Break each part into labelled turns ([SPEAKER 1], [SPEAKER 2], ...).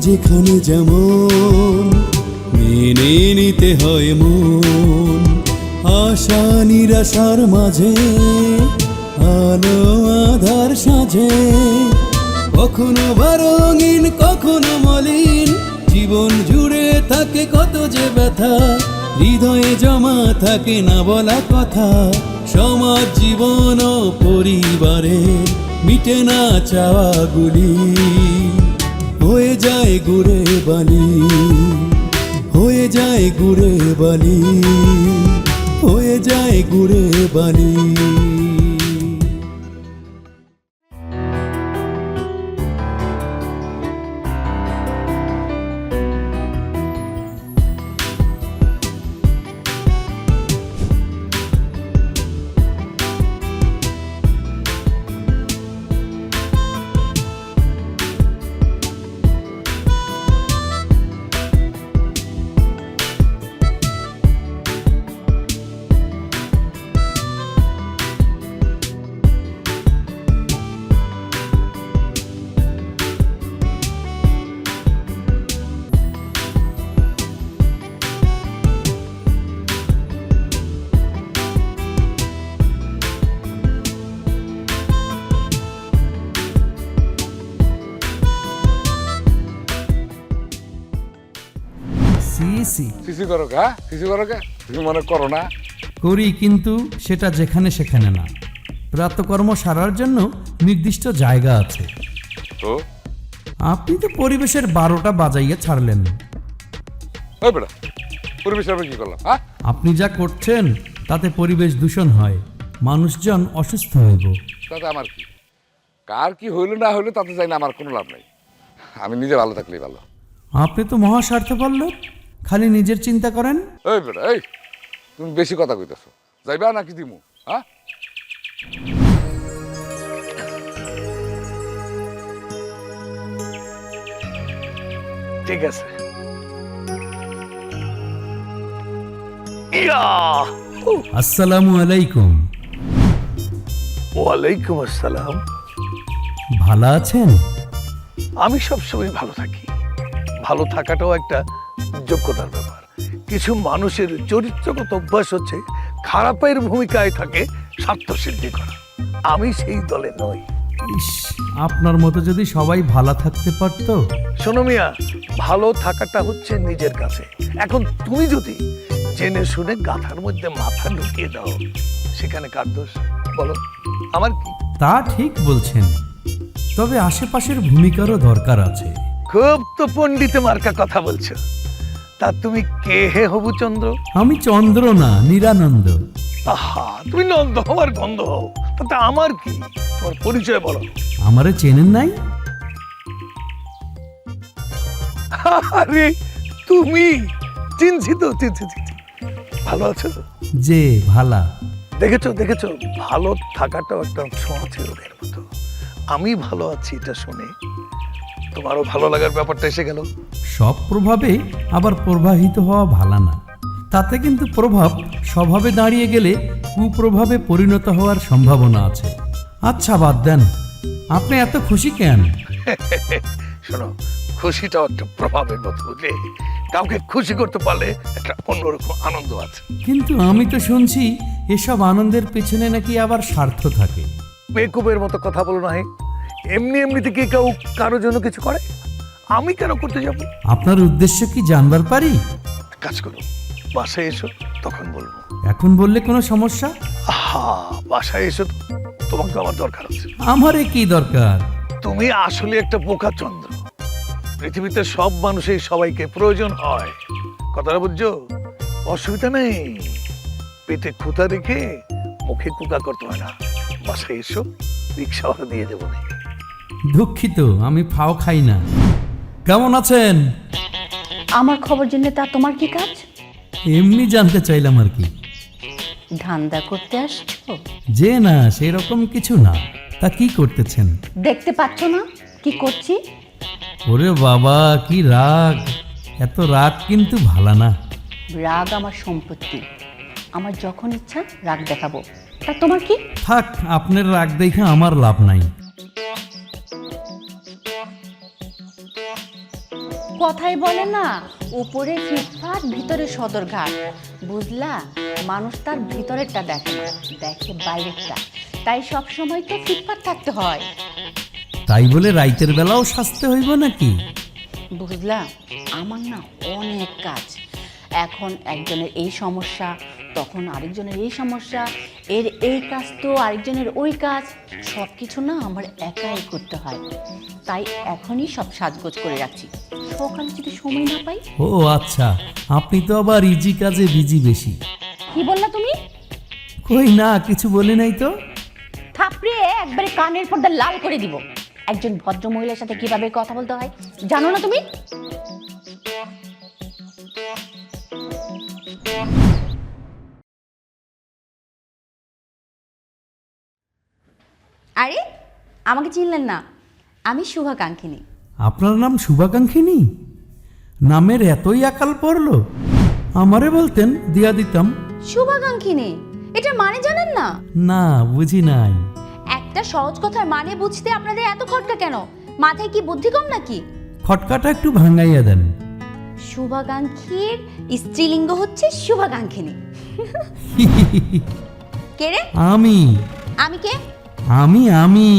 [SPEAKER 1] যেখানে যেমন মেনে নিতে হয় মন। আশা, নিরাশার মাঝে, আলো, আধার সাজে কখনো বা রঙিন, কখনো মলিন, জীবন জুড়ে থাকে কত যে ব্যথা। হৃদয়ে জমা থাকে না বলা কথা, সমাজ, জীবন ও পরিবারে মিটে না চাওয়াগুলি। হয়ে যায় গুড়ে বালি হয়ে যায় গুড়ে বালি হয়ে যায় গুড়ে বালি।
[SPEAKER 2] সিসি করো কা সিসি করো মনে করো না।
[SPEAKER 3] করি কিন্তু সেটা যেখানে সেখানে না। প্রাতকর্ম সারার জন্য নির্দিষ্ট জায়গা আছে।
[SPEAKER 2] তো?
[SPEAKER 3] আপনি তো পরিবেশের বারোটা বাজাইয়া ছাড়লেন।
[SPEAKER 2] ওই বেটা পরিবেশের আমি কি করলাম হ্যাঁ?
[SPEAKER 3] আপনি যা করছেন তাতে পরিবেশ দূষণ হয়। মানুষজন অসুস্থ হইব।
[SPEAKER 2] তাতে আমার কি? কার কি হইল না হইল তাতে যাই না আমার কোনো লাভ নাই। আমি নিজে ভালো থাকলেই ভালো।
[SPEAKER 3] আপনি তো মহাস্বার্থপর লোক। খালি নিজের চিন্তা করেন?
[SPEAKER 2] এই বেটা এই তুমি বেশি কথা কইতেছো। যাইবা নাকি দিমু হ্যাঁ
[SPEAKER 4] ঠিক আছে।
[SPEAKER 3] আসসালামু আলাইকুম।
[SPEAKER 4] ওয়ালাইকুম আসসালাম।
[SPEAKER 3] ভালো আছেন?
[SPEAKER 4] আমি সবসময় ভালো থাকি। ভালো থাকাটাও একটা যোগ্যতার ব্যাপার। কিছু মানুষের চরিত্রগত অভ্যাস হচ্ছে খারাপের ভূমিকায় থাকে স্বার্থ সিদ্ধি করা। আমি সেই দলে নই।
[SPEAKER 3] ইস আপনার মতো যদি সবাই ভালো থাকতে পারতো?
[SPEAKER 4] শোনো মিয়া ভালো থাকাটা হচ্ছে নিজের কাছে। এখন তুমি যদি জেনে শুনে গাথার মধ্যে মাথা ঢুকিয়ে দাও সেখানে কার দোষ? বলো আমার কি?
[SPEAKER 3] তা ঠিক বলছেন। তবে আশেপাশের ভূমিকারও দরকার আছে।
[SPEAKER 4] খুব তো পণ্ডিতে মার্কা কথা বলছো। তা তুমি কে হে হবু চন্দ্র?
[SPEAKER 3] আমি চন্দ্র না নিরানন্দ।
[SPEAKER 4] আহা তুমি নন্দ হও আর গন্ধ হও। তাতে আমার কি? তোমার পরিচয় বলো।
[SPEAKER 3] আমারে চেনেন নাই?
[SPEAKER 4] আরে তুমি? চিনছি তো চিনছি চিনছি। ভালো আছো তো?
[SPEAKER 3] যে ভালা।
[SPEAKER 4] দেখেছ দেখেছ? ভালো থাকাটাও একটা ছোঁয়াচে রোগের মতো। আমি ভালো আছি এটা শুনে। তোমারও ভালো লাগার ব্যাপারটা এসে গেল।
[SPEAKER 3] সব প্রভাবে আবার প্রবাহিত হওয়া ভালা না। তাতে কিন্তু প্রভাব স্বভাবে দাঁড়িয়ে গেলে কুপ্রভাবে পরিণত হওয়ার সম্ভাবনা আছে। আচ্ছা বাদ দেন। আপনি এত খুশি কেন?
[SPEAKER 4] শোনো খুশিটাও একটা প্রভাবের মতো বুঝলে? কাউকে খুশি করতে পারলে একটা অন্যরকম আনন্দ আছে।
[SPEAKER 3] কিন্তু আমি তো শুনছি এসব আনন্দের পেছনে নাকি আবার স্বার্থ থাকে।
[SPEAKER 4] বেকুবের মতো কথা বলো না। এমনি এমনিতে কি কেউ কারও জন্য কিছু করে? আমি কেন করতে যাব?
[SPEAKER 3] আপনার উদ্দেশ্য কি জানবার পারি?
[SPEAKER 4] কাজ করো বাসায় এসো তখন বলব।
[SPEAKER 3] এখন বললে কোনো সমস্যা?
[SPEAKER 4] আহা বাসায় এসো তো, তোমাকে আমার দরকার আছে।
[SPEAKER 3] আমারে কি দরকার?
[SPEAKER 4] তুমি আসলে একটা বোকা চন্দ্র। পৃথিবীতে সব মানুষের সবাইকে প্রয়োজন হয়। কথাটা বুঝছ? অসুবিধা নেই। পেটে খুঁতা রেখে মুখে কুকা করতে হয় না। বাসায় এসো রিক্সাওয়ালা দিয়ে দেবো না
[SPEAKER 3] দুঃখিত আমি ফাও খাই না। কেমন আছেন?
[SPEAKER 5] আমার খবর জেনে তা তোমার কি কাজ?
[SPEAKER 3] এমনি জানতে চাইলাম আর কি।
[SPEAKER 5] ধান্দা করতে আসছো?
[SPEAKER 3] যে না সেরকম কিছু না। তা কি করতেছেন?
[SPEAKER 5] দেখতে পাচ্ছ না? কি করছি?
[SPEAKER 3] ওরে বাবা কি রাগ। এত রাগ কিন্তু ভালা না।
[SPEAKER 5] রাগ আমার সম্পত্তি। আমার যখন ইচ্ছা রাগ দেখাবো। তা তোমার কি?
[SPEAKER 3] থাক আপনার রাগ দেখে আমার লাভ নাই।
[SPEAKER 6] কথাই বলে না। উপরে ফিটফাট ভিতরে সদরঘাট। বুঝলা মানুষ তার ভিতরেরটা দেখে না দেখে বাইরেরটা। তাই সব সময় তো ফিটফাট থাকতে হয়।
[SPEAKER 3] তাই বলে রাইতের বেলাও সাজতে হইব নাকি?
[SPEAKER 6] বুঝলা আমার না অনেক কাজ। এখন একজনের এই সমস্যা তখন আরেকজনের এই সমস্যা এর এই কাজ তো আরেকজনের ওই কাজ। সব কিছু না আমার একাই করতে হয়। তাই এখনই সব সাজগোজ করে রাখছি। সকালে যদি সময় না পাই?
[SPEAKER 3] ও আচ্ছা। আপনি তো আবার ইজি কাজে বিজি বেশি।
[SPEAKER 6] কি বললা তুমি?
[SPEAKER 3] কই না কিছু বলে নাই তো?
[SPEAKER 6] থাপড়িয়ে একবারে কানের পর্দা লাল করে দিব। একজন ভদ্র মহিলার সাথে কীভাবে কথা বলতে হয় জানো না তুমি? আরে আমাকে চিনলেন না। আমি শুভাকাঙ্ক্ষিনী
[SPEAKER 3] আপনার নাম শুভাকাঙ্ক্ষিনী নামের এতই আকাল পড়ল। আমারে বলতেন দিয়া দিতাম।
[SPEAKER 6] শুভাকাঙ্ক্ষিনী এটা মানে জানেন না?
[SPEAKER 3] না বুঝি নাই।
[SPEAKER 6] একটা সহজ কথার মানে বুঝতে আপনাদের এত খটকা কেন? মাথায় কি বুদ্ধি কম নাকি?
[SPEAKER 3] খটকাটা একটু ভাঙাইয়া দেন।
[SPEAKER 6] শুভাকাঙ্ক্ষীর স্ত্রীলিঙ্গ হচ্ছে শুভাকাঙ্ক্ষিনী কে রে?
[SPEAKER 3] আমি।
[SPEAKER 6] আমি কে?
[SPEAKER 3] আমি আমি।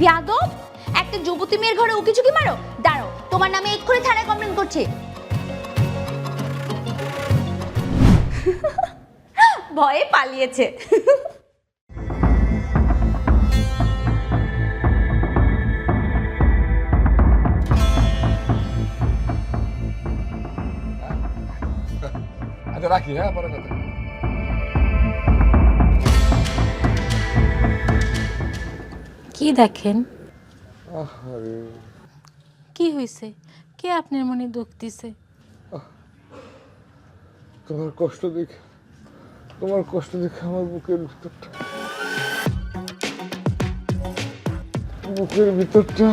[SPEAKER 6] বিয়াদব একটা যুবতী মেয়ের ঘরে উকি ঝুঁকি মারো? দাঁড়ো তোমার নামে এক্ষুনি থানায় কমপ্লেন করছে। ভয়ে পালিয়েছে।
[SPEAKER 2] আচ্ছা রাখি হ্যাঁ পরে কথা।
[SPEAKER 7] কি দেখেন? কি হয়েছে কে আপনার মনে দুঃখ দিছে?
[SPEAKER 2] তোমার কষ্ট দেখে তোমার কষ্ট দেখে আমার বুকের ভিতরটা। বুকের ভিতরটা।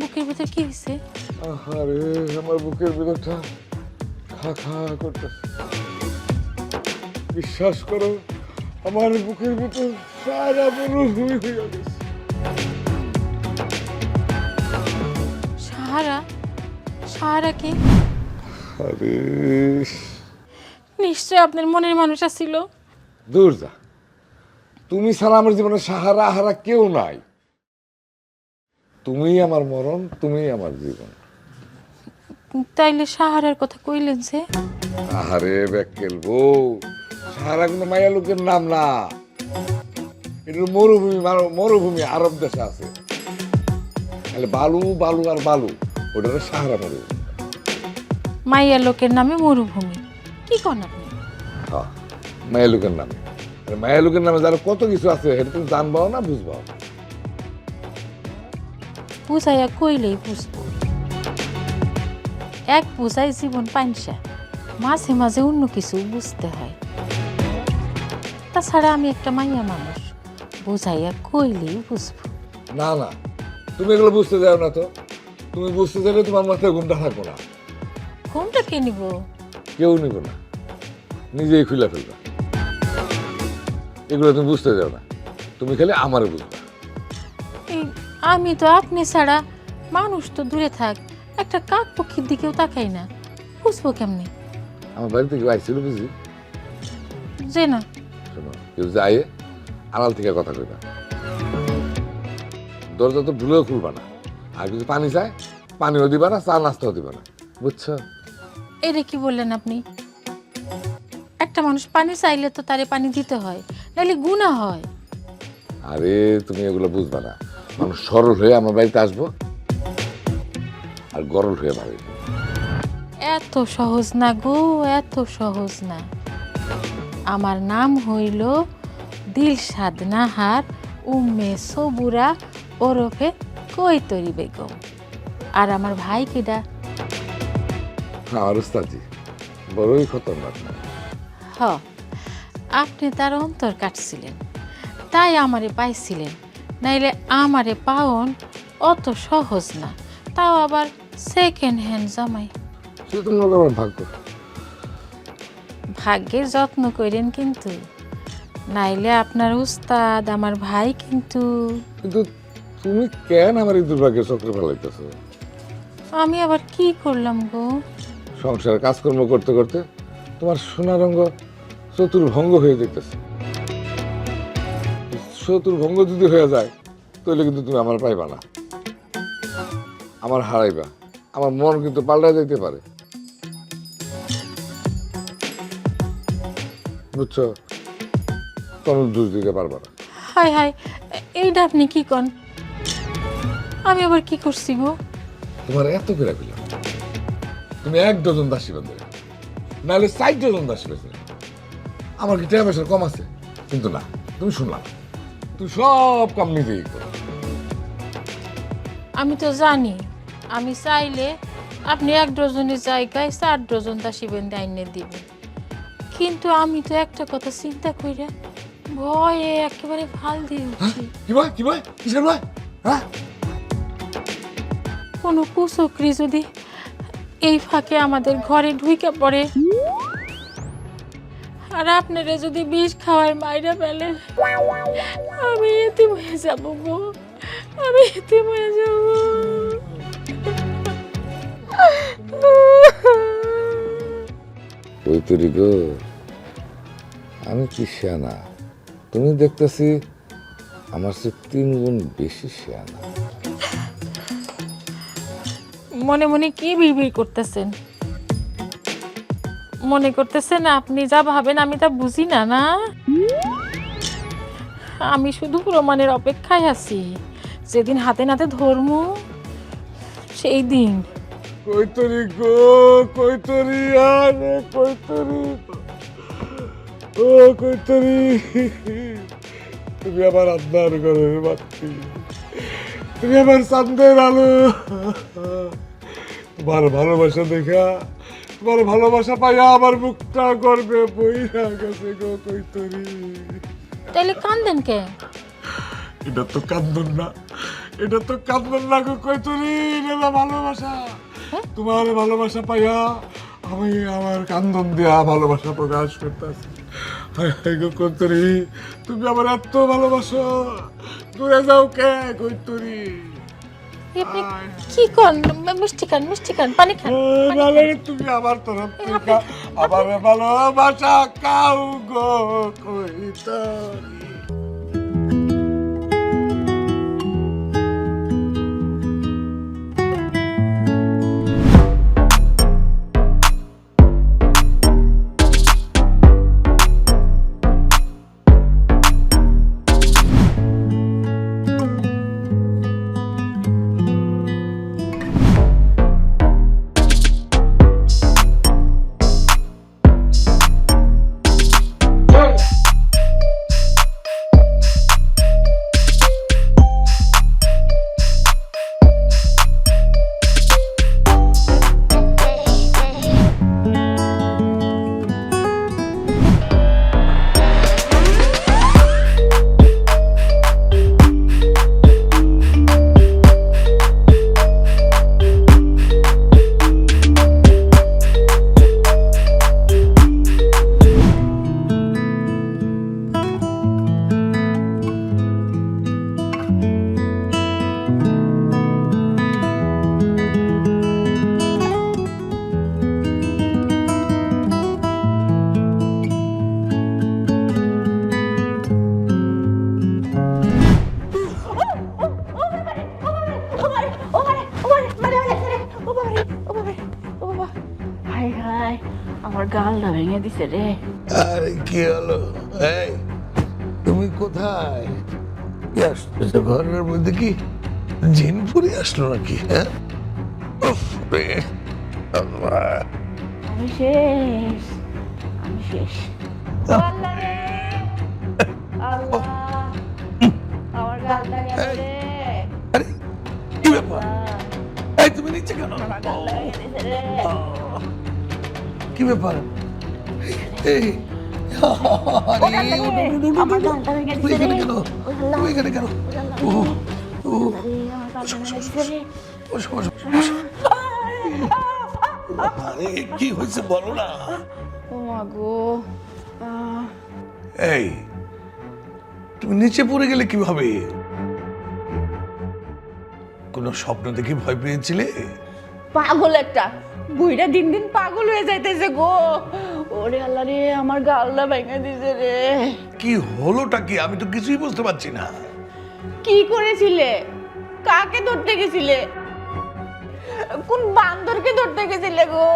[SPEAKER 7] বুকের ভিতর কি হয়েছে
[SPEAKER 2] আরে আমার বুকের ভিতরটা খা খা করতেছে। বিশ্বাস করো আমার বুকের ভিতর সারা মরুভূমি হয়ে গেছে।
[SPEAKER 7] সাহারা? সাহারা কে?
[SPEAKER 2] আরে।
[SPEAKER 7] নিশ্চয় আপনার মনের মানুষ আছিল।
[SPEAKER 2] দূর যা। তুমি ছাড়া আমার জীবনে সাহারা আহারা কেউ নাই। তুমি আমার মরণ তুমি আমার জীবন।
[SPEAKER 7] তাইলে সাহারার কথা কইলেন যে?
[SPEAKER 2] আহারে ব্যাকেল বউ। সাহারা কিন্তু মায়া লোকের নাম না। এটা মরুভূমি মরুভূমি আরব দেশে আছে। তাহলে বালু বালু আর বালু ওটা সাহারা মরুভূমি
[SPEAKER 7] মাইয়া লোকের নামে মরুভূমি। কি কন আপনি?
[SPEAKER 2] হ্যাঁ মায়া লোকের নামে। আর মায়া লোকের নামে যারা কত কিছু আছে সেটা তুমি জানবাও না বুঝবাও।
[SPEAKER 7] বুঝাইয়া কইলেই বুঝব। এক বুঝাই জীবন পাইনসা মাঝে মাঝে অন্য কিছু বুঝতে হয়। তাছাড়া আমি একটা মাইয়া মানুষ। বুঝাইয়া কইলেই বুঝব।
[SPEAKER 2] না না তুমি এগুলো বুঝতে যাও না তো। তুমি বুঝতে চাইলে তোমার মাথায় ঘুমটা থাকব না।
[SPEAKER 7] কোনটা কে নিব?
[SPEAKER 2] কেউ নিব না। নিজেই খুলে ফেলবে। এগুলো তুমি বুঝতে যাও না। তুমি খালি আমার বুঝবা।
[SPEAKER 7] এই আমি তো আপনি ছাড়া মানুষ তো দূরে থাক। একটা কাক পক্ষীর দিকেও তাকাই না। বুঝব কেমনি?
[SPEAKER 2] আমার বাড়িতে কেউ আইছিল বুঝি?
[SPEAKER 7] যে না।
[SPEAKER 2] কেউ যায় আড়াল থেকে কথা কইবা দরজা তো ভুলেও খুলবা না। আর কিছু পানি চায় পানিও দিবা না চা নাস্তাও দিবা না। বুঝছ?
[SPEAKER 7] এটা কি বললেন আপনি? একটা মানুষ পানি চাইলে তো তারে পানি দিতে হয় নাহলে গুণা হয়।
[SPEAKER 2] আরে তুমি এগুলো বুঝবা না। মানুষ সরল হয়ে আমার বাড়িতে আসব আর গরল হয়ে বাড়ি।
[SPEAKER 7] এত সহজ না গো এত সহজ না। আমার নাম হইল দিলশাদ নাহার উম্মে সবুরা ওরফে কৈতরি বেগম। আর আমার ভাই কেডা?
[SPEAKER 2] আমার উস্তাদি বড়ই খতরনাক
[SPEAKER 7] হ আপনি তার অন্তর কাটছিলেন তাই আমারে পাইছিলেন নাইলে আমারে পাওন অত সহজ না তাও আবার সেকেন্ড হ্যান্ড জামাই।
[SPEAKER 2] সে ভাগ্য।
[SPEAKER 7] ভাগ্যের যত্ন করেন কিন্তু। নাইলে আপনার উস্তাদ আমার ভাই কিন্তু।
[SPEAKER 2] কিন্তু তুমি কেন আমার এই দুর্ভাগ্যের চক্রে ফেলাইতেছো
[SPEAKER 7] আমি আবার কি করলাম গো?
[SPEAKER 2] সংসারে কাজকর্ম করতে করতে তোমার সোনারঙ্গ চতুর্ভঙ্গ হয়ে যেতেছে চতুর্ভঙ্গ যদি হয়ে যায় তাহলে কিন্তু তুমি আমার পাইবা না। আমার হারাইবা। আমার মন কিন্তু পাল্টা যেতে পারে। বুঝছ? কোনো দোষ দিতে পারবা না।
[SPEAKER 7] হাই হাই এইটা আপনি কি কন? আমি আবার কি করছি গো?
[SPEAKER 2] তোমার এত করে পেলাম তুমি এক ডজন দাসী বান্ধে নাহলে ষাট ডজন দাসী বেঁচে আমার কি টাকা পয়সা কম আছে? কিন্তু না তুমি শুনলাম। তুই সব কাম নিজেই করো।
[SPEAKER 7] আমি তো জানি আমি চাইলে আপনি এক ডজনের জায়গায় চার ডজন দাসী বেঁধে আইনে দিবেন। কিন্তু আমি তো একটা কথা চিন্তা কইরা ভয়ে একেবারে ভালো দিয়ে উঠছি।
[SPEAKER 2] কি ভয় কি ভয় কিসের ভয়? হ্যাঁ?
[SPEAKER 7] কোনো কুচক্রি যদি এই ফাঁকে আমাদের ঘরে ঢুইকে পড়ে। আর আপনারা যদি বিষ খাওয়ার মাইরা ফেলেন আমি এতে হয়ে যাব গো। আমি এতে হয়ে যাব।
[SPEAKER 2] ওই তরি গো? আমি কি শিয়ানা তুমি দেখতেছি আমার সে তিন গুণ বেশি শিয়ানা
[SPEAKER 7] মনে মনে কি বিড়বিড় করতেছেন? মনে করতেছেন আপনি যা ভাবেন আমি তা বুঝি না না? আমি শুধু প্রমাণের অপেক্ষায় আছি। যেদিন হাতে নাতে ধর্ম সেই দিন।
[SPEAKER 2] কইতরি গো কইতরি আরে কইতরি ও কইতরি। তুমি আমার আত্মার ঘরের বাতি তুমি আমার চান্দের আলো তোমার ভালোবাসা দেখা তোমার ভালোবাসা পাইয়া আমার মুখটা করবে বইরা গেছে গো কইতরি।
[SPEAKER 7] তাইলে কান্দেন কে?
[SPEAKER 2] এটা তো কান্দন না এটা তো কান্দন না গো কইতরি এটা ভালোবাসা। তোমার ভালোবাসা পাইয়া আমি আমার কান্দন দিয়া ভালোবাসা প্রকাশ করতেছি। কইতরি তুমি আমার এত ভালোবাসো। দূরে যাও কে কইতরি
[SPEAKER 7] কি কন? মিষ্টি খান মিষ্টি খান পানি খান
[SPEAKER 2] নালে তুমি আমার তরফ থেকে আমার ভালোবাসা কাউ গো কইতরি।
[SPEAKER 5] দিছে রে।
[SPEAKER 4] আরে কি হলো? এই তুমি কোথায়? আসতেছো ঘরের মধ্যে কি জিন ফুরি আসলো নাকি হ্যাঁ?
[SPEAKER 5] আমি শেষ আমি শেষ। আমার গালটা
[SPEAKER 4] আরে কি ব্যাপার? এই তুমি নিচে কেন? কি ব্যাপার? এখানে কেন? ও ও।
[SPEAKER 5] আরে
[SPEAKER 4] কি হয়েছে বলো না?
[SPEAKER 5] ও গো।
[SPEAKER 4] এই তুমি নিচে পড়ে গেলে কীভাবে? কোনো স্বপ্ন দেখে ভয় পেয়েছিলে?
[SPEAKER 5] পাগল একটা। বুইটা দিন দিন পাগল হয়ে যাইতেছে গো। ওরে আল্লাহ রে আমার গালটা ভেঙে দিছে রে।
[SPEAKER 4] কি হলোটা কি? আমি তো কিছুই বুঝতে পারছি না।
[SPEAKER 5] কি করেছিলে? কাকে ধরতে গেছিলে? কোন বান্দরকে ধরতে গেছিলে গো?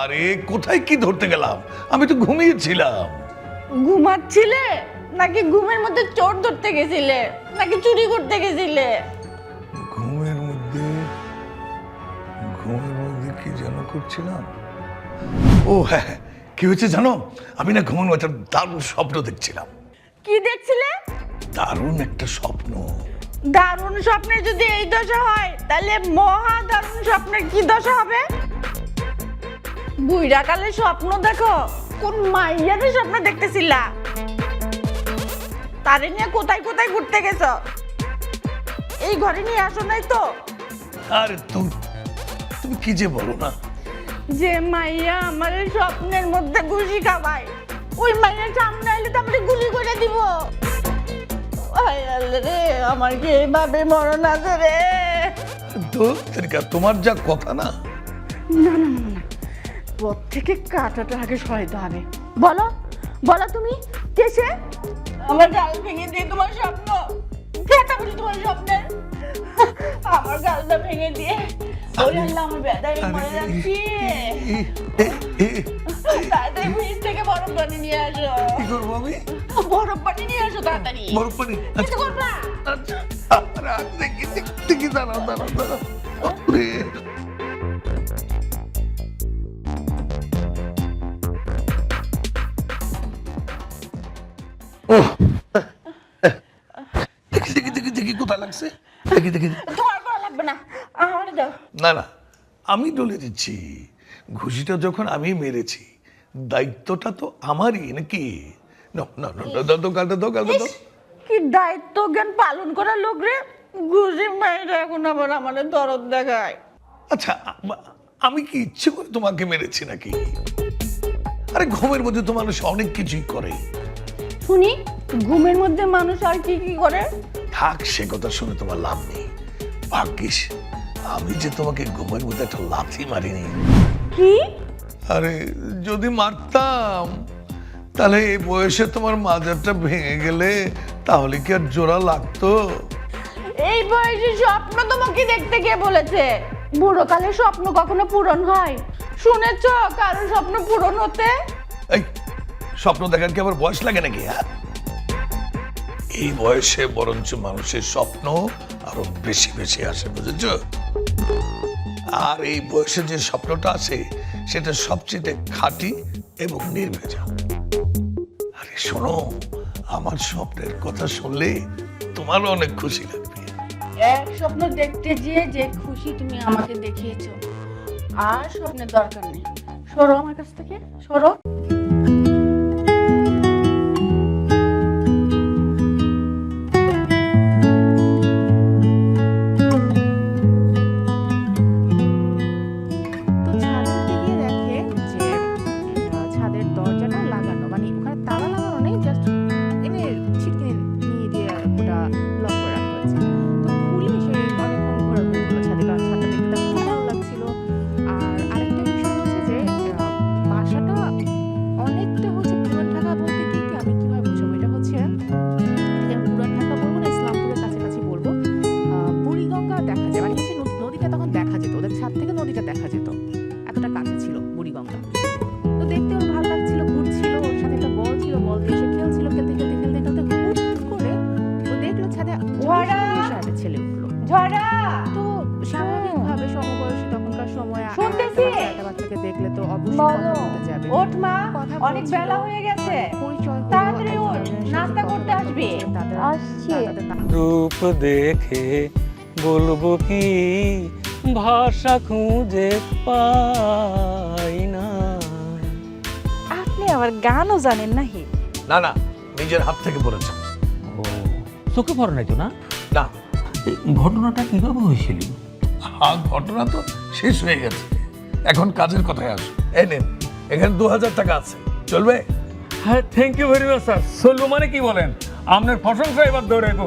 [SPEAKER 4] আরে কোথায় কি ধরতে গেলাম? আমি তো ঘুমিয়েছিলাম।
[SPEAKER 5] ঘুমাচ্ছিলে? নাকি ঘুমের মধ্যে চোর ধরতে গেছিলে? নাকি চুরি করতে গেছিলে?
[SPEAKER 4] ঘুমের মধ্যে ঘুমের মধ্যে কি যেন করছিলাম? ও হ্যাঁ হ্যাঁ, কি হয়েছে জানো? আমি না মধ্যে একটা দারুণ স্বপ্ন দেখছিলাম।
[SPEAKER 5] কি দেখছিলে?
[SPEAKER 4] দারুণ একটা স্বপ্ন।
[SPEAKER 5] দারুণ স্বপ্নের যদি এই দশা হয় তাহলে মহা দারুণ স্বপ্নের কি দশা হবে? বুইরা কালে স্বপ্ন দেখো কোন মাইয়ারে স্বপ্ন দেখতেছিলা? তারে নিয়ে কোথায় কোথায় ঘুরতে গেছো? এই ঘরে নিয়ে আসো নাই তো।
[SPEAKER 4] আরে তুমি তুমি কি যে বলো না?
[SPEAKER 5] যে মাইয়া আমার স্বপ্নের মধ্যে ঘুষি খাবায় ওই মাইয়ার সামনে আইলে তো আমরা গুলি করে দিব। রে আমার কি এইভাবে মরণ আছে রে?
[SPEAKER 4] তোমার যা কথা না।
[SPEAKER 5] না না না না পথ থেকে কাটাটা আগে সরাইতে হবে। বলো বলো তুমি কেসে আমার গাল ভেঙে দিয়ে তোমার স্বপ্ন। কেটা বলি তোমার স্বপ্নের? আমার গালটা ভেঙে দিয়ে ওরে আল্লাহ আমার বেদায় মরে যাচ্ছি। তাড়াতাড়ি ফ্রিজ থেকে বরফ পানি নিয়ে আসো।
[SPEAKER 4] কি করব আমি?
[SPEAKER 5] বরফ পানি নিয়ে আসো তাড়াতাড়ি।
[SPEAKER 4] বরফ পানি
[SPEAKER 5] কিছু করবা
[SPEAKER 4] আচ্ছা আরে, আরে, দেখি দেখি, দেখি দাঁড়াও দাঁড়াও দাঁড়াও। ওহ, দেখি দেখি দেখি দেখি কোথায় লাগছে দেখি দেখি
[SPEAKER 5] তোমার করা লাগবে না আমার দাও
[SPEAKER 4] না না আমি ডলে দিচ্ছি। ঘুষিটা যখন আমি মেরেছি দায়িত্বটা তো আমারই নাকি? না না না না, দাও, দাও গালটা দাও গালটা দাও।
[SPEAKER 5] কি দায়িত্ব জ্ঞান পালন করার লোক রে? ঘুষি এখন আবার আমাদের দরদ দেখায়।
[SPEAKER 4] আচ্ছা আমি কি ইচ্ছে করে তোমাকে মেরেছি নাকি? আরে ঘুমের মধ্যে তো মানুষ অনেক কিছুই করে।
[SPEAKER 5] শুনি ঘুমের মধ্যে মানুষ আর কি কি করে?
[SPEAKER 4] থাক সে কথা শুনে তোমার লাভ নেই। ভাগ্যিস আমি যে তোমাকে ঘুমের মধ্যে একটা লাথি মারিনি।
[SPEAKER 5] কি?
[SPEAKER 4] আরে যদি মারতাম তাহলে এই বয়সে তোমার মাজারটা ভেঙে গেলে তাহলে কি আর জোড়া লাগতো?
[SPEAKER 5] এই বয়সে স্বপ্ন তোমাকে দেখতে কে বলেছে? বুড়োকালে স্বপ্ন কখনো পূরণ হয়? শুনেছ কারও স্বপ্ন পূরণ হতে?
[SPEAKER 4] এই স্বপ্ন দেখার কি আবার বয়স লাগে নাকি হ্যাঁ? এই বয়সে বরঞ্চ মানুষের স্বপ্ন আরও বেশি বেশি আসে বুঝেছ? আর এই বয়সে যে স্বপ্নটা আছে, সেটা সবচেয়ে খাঁটি এবং নির্ভেজা। আরে শোনো, আমার স্বপ্নের কথা শুনলে তোমারও অনেক খুশি লাগবে।
[SPEAKER 5] এক স্বপ্ন দেখতে যেয়ে যে খুশি তুমি আমাকে দেখিয়েছো, আর স্বপ্নের দরকার নেই। সরো আমার কাছ থেকে, সরো।
[SPEAKER 8] দেখে বলব
[SPEAKER 9] কি ভাষা খুঁজে পাই না।
[SPEAKER 10] আপনি আবার গানও জানেন নাহি।
[SPEAKER 4] না না নিজের হাত থেকে পড়েছে
[SPEAKER 9] ও চোখে পড়ে নাই তো না?
[SPEAKER 4] না।
[SPEAKER 9] ঘটনাটা কীভাবে হয়েছিল?
[SPEAKER 4] হ্যাঁ ঘটনা তো শেষ হয়ে গেছে। এখন কাজের কথায় আসো। এই নেন এখানে দু হাজার টাকা আছে। চলবে?
[SPEAKER 9] হ্যাঁ thank you very much sir চলবো মানে কি বলেন? আপনার প্রশংসা এবার ধরে গো